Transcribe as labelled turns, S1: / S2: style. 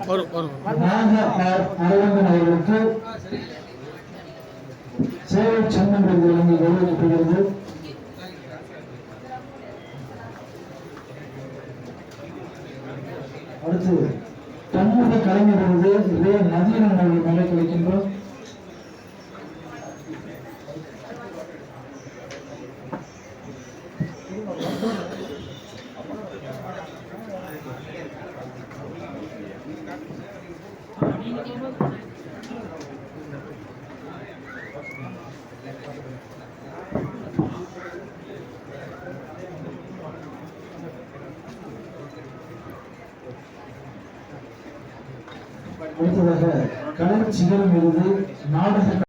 S1: வரும் வரும்.
S2: அரவிந்தன் அவர்களுக்கு சேவை சின்னம் என்று வழங்கி கௌரவிக்கப்படுகிறது அடுத்து பன்முக கலைஞர் விருது ரே மேலே கிடைக்கின்றோம் Thank you. அடுத்ததாக கலை சிகரம் விருது நாடக